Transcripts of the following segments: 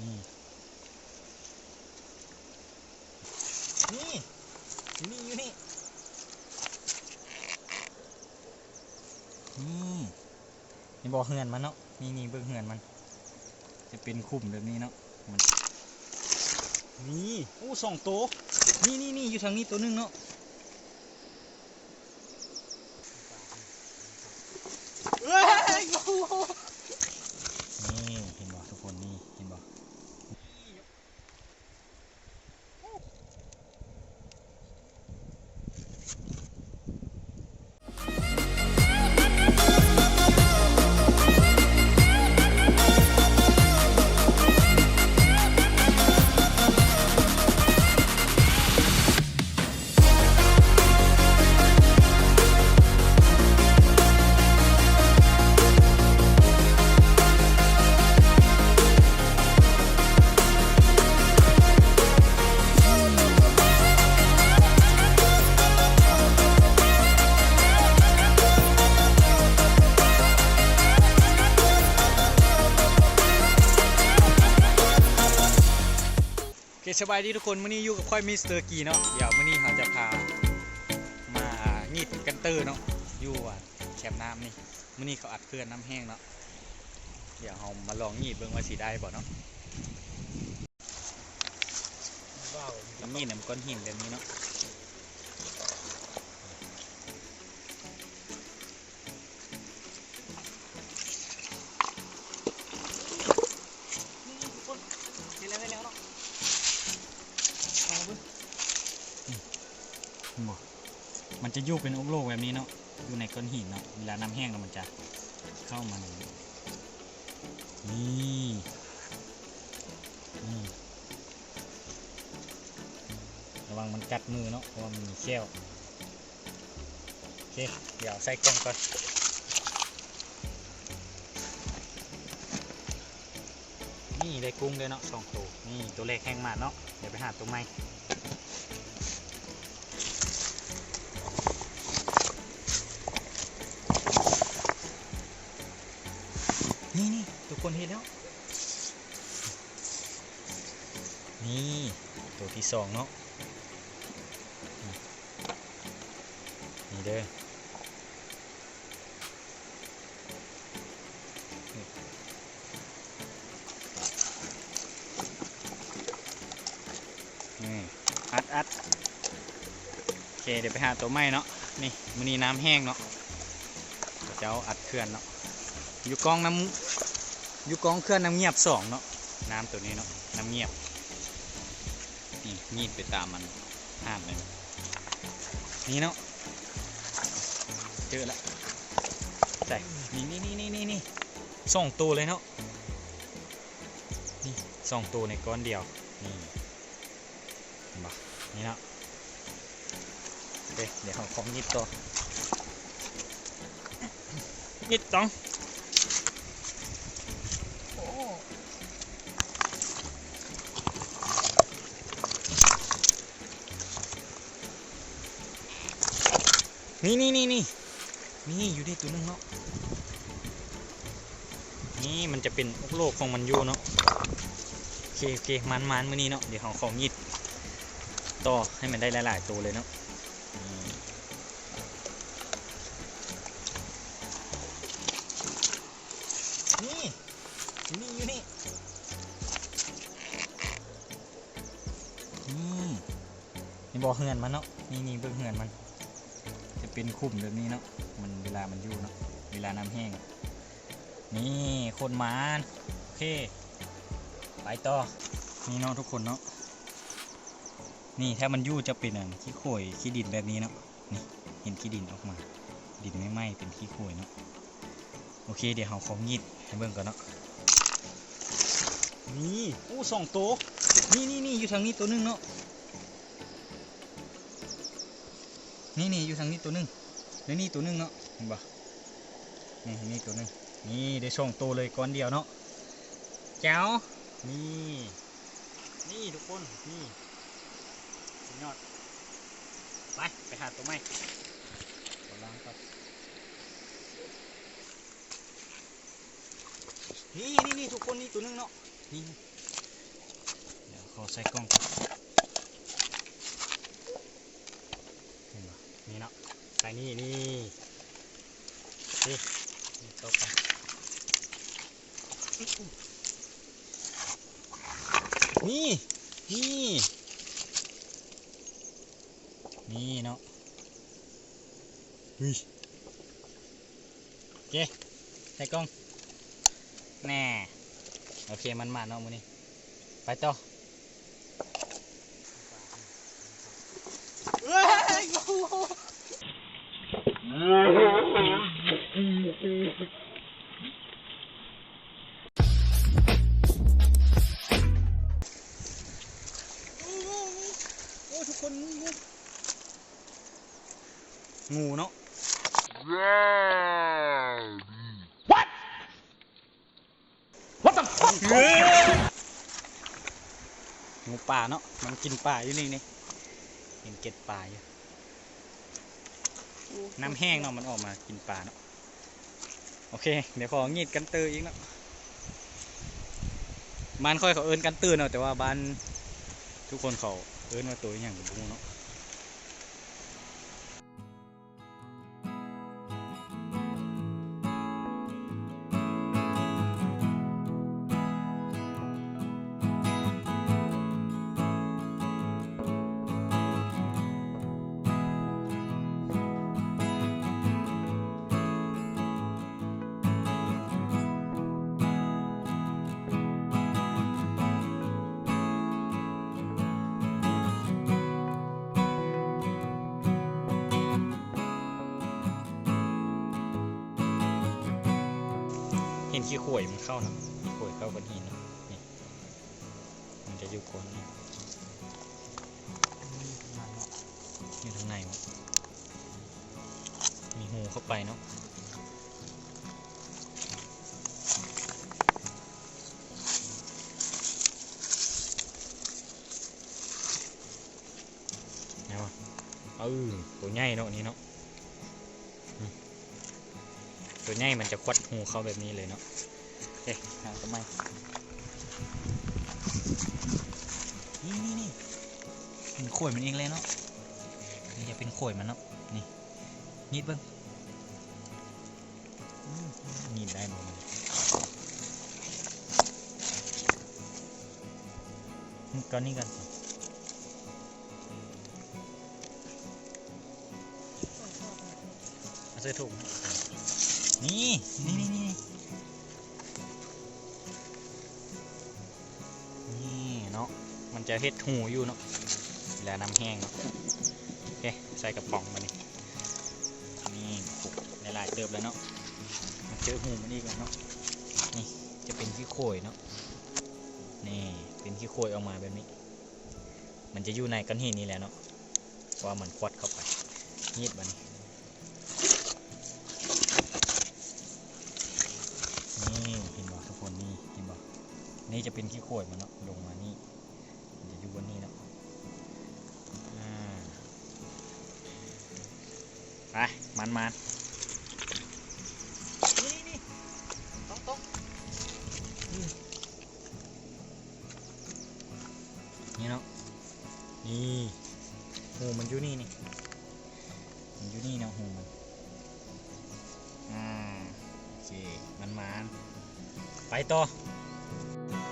นี่นี่อยู่นี่นี่นี่บอกเหือนมันเนาะนี่นี่เบิ่งเหือนมัน จะเป็นคุ้มแบบนี้เนาะมันนี่โอ้สองตัวนี่นี่นี่อยู่ทางนี้ตัวหนึงเนาะ สบายดีทุกคนมื่อนี้อยู่กับค่อยมิสเตอร์กีเนาะเดี๋ยวมื่อนี้เขาจะพามางีบกันเตอร์เนาะอยู่แคมน้ำนี่มื่อนี้เขาอัดเคลื่อนน้ำแห้งเนาะเดี๋ยวเขามาลองงีบเบิ่งว่าสีได้บ่เนาะแล้วงีบน้ำก้อนหินแบบนี้เนาะ มันจะยู่เป็นอกโลกแบบนี้เนาะอยู่ในก้อนหินเนาะเวลาน้ำแห้งแล้วมันจะเข้ามานี่นี่ระวังมันกัดมือเนาะเพราะมันมีแก้วโอเคเดี๋ยวใส่กล่องก่อนนี่ได้กุ้งด้วยเนาะสองตัวนี่ตัวเล็กแห้งมากเนาะเดี๋ยวไปหาตัวใหม่ คนเห็นแล้ว นี่ตัวที่สองเนาะนี่เด้อนี่อัดอัดโอเค เดี๋ยวไปหาตัวใหม่เนาะ นี่มันนี้น้ำแห้งเนาะเจะอาอัดเคลื่อนเนาะ อยู่กองน้ำ อยู่กองเครื่องน้ำเงียบสองเนาะน้ำตัวนี้เนาะน้ำเงียบนี่งีดไปตามมันห้ามเลยนี่เนาะเจอละใส่นี่นี่นี่นี่นี่นี่สองตัวเลยเนาะนี่สองตัวในก้อนเดียวนี่เห็นปะนี่เนาะโอเคเดี๋ยวเราของยิดต่อยิดต้อง นี่นี่นี่นี่นี่อยู่ที่ตัวนึงเนาะนี่มันจะเป็นโลกของมันอยู่เนาะโอเคโอเคมันมันมือนี้เนาะเดี๋ยวเขาของยิดต่อให้มันได้หลาย ๆ ตัวเลยเนาะนี่อยู่นี่อยู่นี่นี่นี่บอเหือนมันเนาะนี่นี่เบิ่งเหือนมัน เป็นคุ้มแบบนี้เนาะมันเวลามันยู่เนาะเวลาน้ำแห้ง นี่คนมานโอเค ไปต่อนี่เนาะทุกคนเนาะนี่ถ้ามันยู่จะเป็นอะขี้โขยขี้ดินแบบนี้เนาะนี่เห็นขี้ดินออกมา ดินไม่ไหม้เป็นขี้โขยเนาะโอเคเดี๋ยวเราของยีดให้เบิ่งก่อนเนาะนี่โอ้สองตัวนี่นี่นี่อยู่ทางนี้ตัวหนึงเนาะ นี่นี่อยู่ทางนี้ตัวหนึงแล้วนี่ตัวหนึงเนาะเห็นปะนี่นี่ตัวหนึงนี่ได้สองตัวเลยก้อนเดียวเนาะแจ๋วนี่นี่ทุกคนนี่สุดยอดไปไปหาตัวใหม่กำลังครับนี่นี่นี่ทุกคนนี่ตัวหนึงเนาะนี่ขอใส่กล้องก่อนเห็นปะนี่เนาะ ไปนี่นี่นี่นี่ตกไปนี่นี่นี่เนาะเฮ้ยโอเคใส่กล้องแน่โอเคมันมาเนาะมือนี้ไปต่อโอ้ ทุกคนงูงูเนาะ What the fuck งูป่าเนาะ มันกินป่าอยู่นี่นี่เห็นเก็ดป่าอยู่ น้ำแห้งเนาะมันออกมากินป่าเนาะโอเค เดี๋ยวของีดกันเตออีกเนาะบ้านค่อยเขาเอิ้นกันตื่นเนาะแต่ว่าบ้านทุกคนเขาเอิ้นว่าตัวอย่างกับบุ้งเนาะ นขี้ข่วยมันเข้านะขี้ข่วยเข้ากันหินเนาะนี่มันจะอยู่คนนี่อยู่ทางในมีหูเข้าไปเนาะเอาเออตัวใหญ่เนาะนี่เนาะ ตัวใหญ่มันจะควัดหูเข้าแบบนี้เลยเนาะเอ๊ะหาทำไมนี่นี่นี่เป็นข่วยมันเองเลยเนาะนี่จะเป็นข่วยมันเนาะนี่นิดเบิ้งอืมนิดได้บ่มันอืมก่อนนี้กันเอาใส่ถุง นี่นี่นี่นี่นี่เนาะมันจะเฮ็ดหูอยู่เนาะเวลาน้ำแห้งเนาะโอเคใส่กระป๋องมานี่นี่ปลุกหลายๆเติบแล้วเนาะมาเจอหูมันอีกแล้วเนาะนี่จะเป็นขี้โขยเนาะนี่เป็นขี้โขยออกมาแบบนี้ มันจะอยู่ในก้อนหินนี่แหละเนาะเพราะว่ามันควัดเข้าไปนีดมันนี่นี่ นี่จะเป็นขี้โขยมันเนาะลงมานี่มันจะอยู่บนนี้เนาะอ่าไปมันมันนี่นี่ต้องต้องนี่เนาะนี่หูมันอยู่นี่นี่มันอยู่นี่เนาะหูมันอ่าโอเคมันมานไปต่อ Thank you.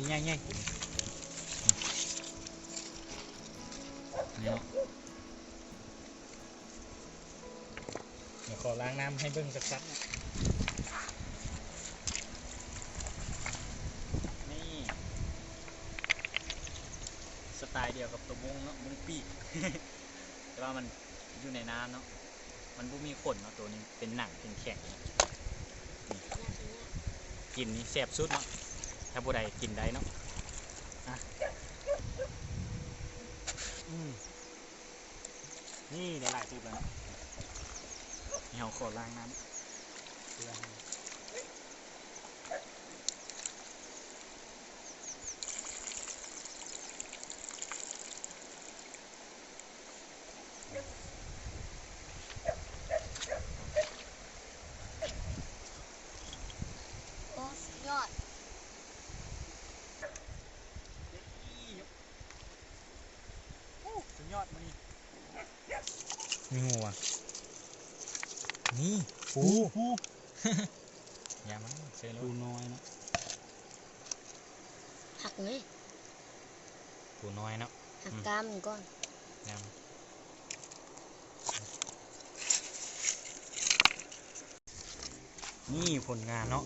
อู้ตัวนี้ง่ายๆตัวนี้นี่เนาะเดี๋ยวขอล้างน้ำให้เบิ้งสักสักนะนี่ สไตล์เดียวกับตัวมงเนาะมงปีกแต่ว่ามันอยู่ในน้ำเนาะ มันบ่มีขนเนาะตัวนี้เป็นหนังเป็นแข็งเนาะนี่กินนี่แซ่บสุดเนาะ ถ้าผู้ใดกินได้เนาะนี่หลายตูบแล้วเนาะนี่ยวขอล้างน้ำเพื่อให้ โอ้สุดยอด สุดยอดมานี่ มีงูอะ นี่ปูปูอย่ามาเซลปูน้อยเนาะหักเลยปูน้อยเนาะหักอืมกล้ามมันก่อนอย่ามานี่ผลงานเนาะ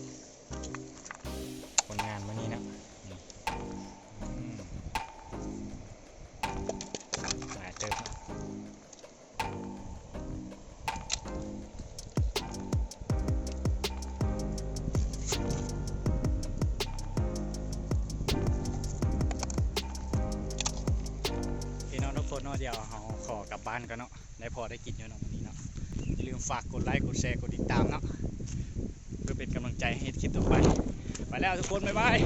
านกันเนาะได้พอได้กินเยอะเนาะวันนี้เนาะอย่าลืมฝากกดไลค์กดแชร์กดติดตามเนาะเพื่อเป็นกำลังใจให้คลิปต่อไป ไปแล้วทุกคน บ๊ายบาย